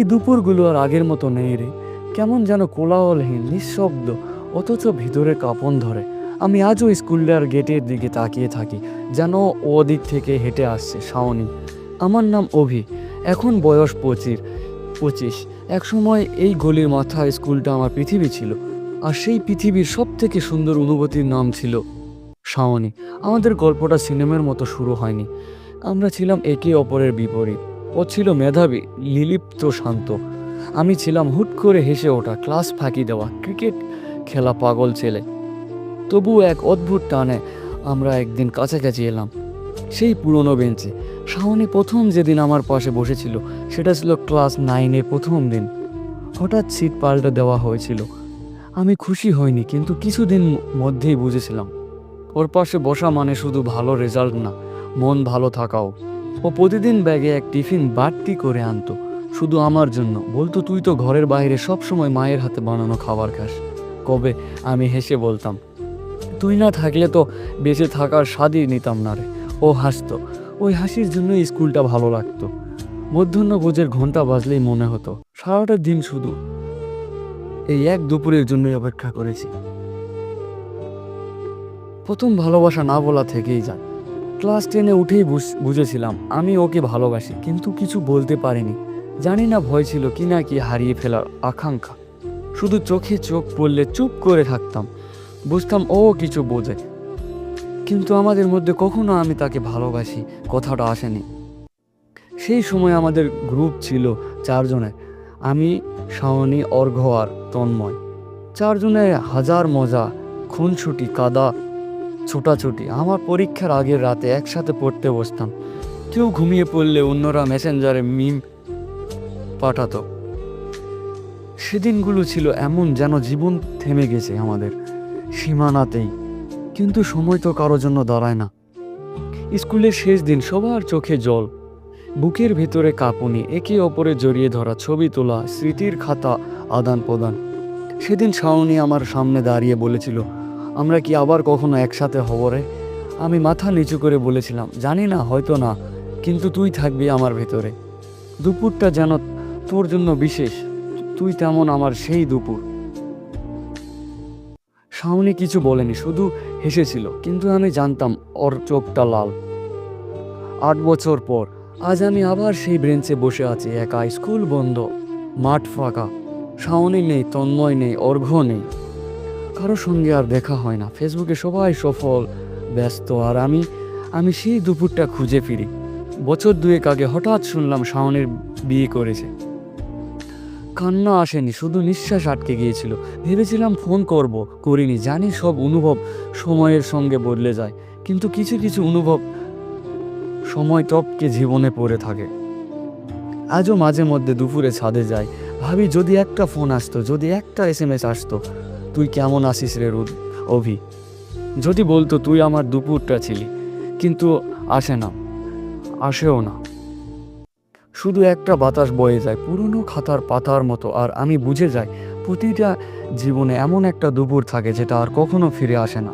সেই দুপুরগুলো আর আগের মতো নেই রে। কেমন যেন কোলাহলহীন, নিঃশব্দ, অথচ ভিতরে কাঁপন ধরে। আমি আজও স্কুলটার গেটের দিকে তাকিয়ে থাকি, যেন ওদিক থেকে হেঁটে আসছে, শাওনি। আমার নাম অভি, এখন বয়স পঁচিশ পঁচিশ। একসময় এই গলির মাথায় স্কুলটা আমার পৃথিবী ছিল, আর সেই পৃথিবীর সব থেকে সুন্দর অনুভূতির নাম ছিল শাওনি। আমাদের গল্পটা সিনেমার মতো শুরু হয়নি। আমরা ছিলাম একে অপরের বিপরীত। ও ছিল মেধাবী লিলিপ্ত শান্ত আমি ছিলাম হুট করে হেসে ওঠা ক্লাস ফাঁকি দেওয়া ক্রিকেট খেলা পাগল ছেলে। তবু এক অদ্ভুত টানে আমরা একদিন কাছাকাছি এলাম, সেই পুরনো বেঞ্চে। শাওনি প্রথম যেদিন আমার পাশে বসেছিল, সেটা ছিল ক্লাস নাইনের প্রথম দিন। হঠাৎ সিট পাল্টে দেওয়া হয়েছিল। আমি খুশি হইনি, কিন্তু কিছুদিন মধ্যেই বুঝেছিলাম, ওর পাশে বসা মানে শুধু ভালো রেজাল্ট না, মন ভালো থাকাও। ও প্রতিদিন ব্যাগে এক টিফিন বাড়তি করে আনতো। শুধু আমার জন্য। বলতো, তুই তো ঘরের বাইরে সব সময় মায়ের হাতে বানানো খাবার খাস। কবে? আমি হেসে বলতাম, তুই না থাকলে তো বেঁচে থাকার স্বাদই নিতাম না রে। ও হাসতো। ওই হাসির জন্য স্কুলটা ভালো লাগতো। মধ্যাহ্ন ভোজের ঘণ্টা বাজলেই মনে হতো, সারাটা দিন শুধু এই এক দুপুরের জন্যই অপেক্ষা করেছি। প্রথম ভালোবাসা না বলা থেকেই যায়। ক্লাস টেনে উঠেই বুঝ- বুঝেছিলাম, আমি ওকে ভালোবাসি, কিন্তু কিছু বলতে পারিনি। জানি না ভয় ছিল কি না কি হারিয়ে ফেলার আকাঙ্ক্ষা। শুধু চোখে চোখ পড়লে চুপ করে থাকতাম, বুঝতাম ও কিছু বোঝে। কিন্তু আমাদের মধ্যে কখনো আমি তাকে ভালোবাসি, কথাটা আসেনি। সেই সময় আমাদের গ্রুপ ছিল চারজনের, আমি, শাওনি, অর্ঘ আর তন্ময়। চারজনে হাজার মজা খুনছুটি কাদা ছোটাছুটি। আমার পরীক্ষার আগের রাতে একসাথে পড়তে বসতাম। কেউ ঘুমিয়ে পড়লে অন্যরা মেসেঞ্জারে মিম পাঠাতো। সেদিনগুলো ছিল এমন যেন জীবন থেমে গেছে আমাদের, সীমানাতেই। কিন্তু সময় তো কারোর জন্য দাঁড়ায় না। স্কুলের শেষ দিন সবার চোখে জল। বুকের ভেতরে কাঁপুনি, একে অপরে জড়িয়ে ধরা, ছবি তোলা, স্মৃতির খাতা আদান প্রদান সেদিন শাওনি আমার সামনে দাঁড়িয়ে বলেছিল আমরা কি আবার কখনো একসাথে হব রে? আমি মাথা নিচু করে বলেছিলাম, জানি না, হয়তো না, কিন্তু তুই থাকবি আমার ভেতরে। দুপুরটা যেন তোর জন্য বিশেষ, তুই তেমন আমার সেই দুপুর। শাওনি কিছু বলেনি, শুধু হেসেছিল, কিন্তু আমি জানতাম ওর চোখটা লাল। আট বছর পর, আজ আমি আবার সেই ব্রেঞ্চে বসে আছি একা স্কুল বন্ধ, মাঠ ফাঁকা। শাওনি নেই, তন্ময় নেই, অর্ঘ্য নেই। কারও সঙ্গে আর দেখা হয় না। ফেসবুকে সবাই সফল, ব্যস্ত, আর আমি আমি সেই দুপুরটা খুঁজে ফিরি। বছর দুয়েক আগে হঠাৎ শুনলাম শাওনের বিয়ে করেছে। কান্না আসেনি, শুধু নিঃশ্বাস আটকে গিয়েছিল। ভেবেছিলাম ফোন করব, করিনি, জানি সব অনুভব সময়ের সঙ্গে বদলে যায়। কিন্তু কিছু কিছু অনুভব সময় টপকে জীবনে পড়ে থাকে। আজও মাঝে মধ্যে দুপুরে ছাদে যাই। ভাবি, যদি একটা ফোন আসতো, যদি একটা এস এম এস আসতো তুই কেমন আসিস রে রুদ? অভি, যদি বলতো তুই আমার দুপুরটা ছিলি, কিন্তু আসে না, আসেও না। শুধু একটা বাতাস বয়ে যায়, পুরনো খাতার পাতার মতো, আর আমি বুঝে যাই, প্রতিটা জীবনে এমন একটা দুপুর থাকে যেটা আর কখনো ফিরে আসে না।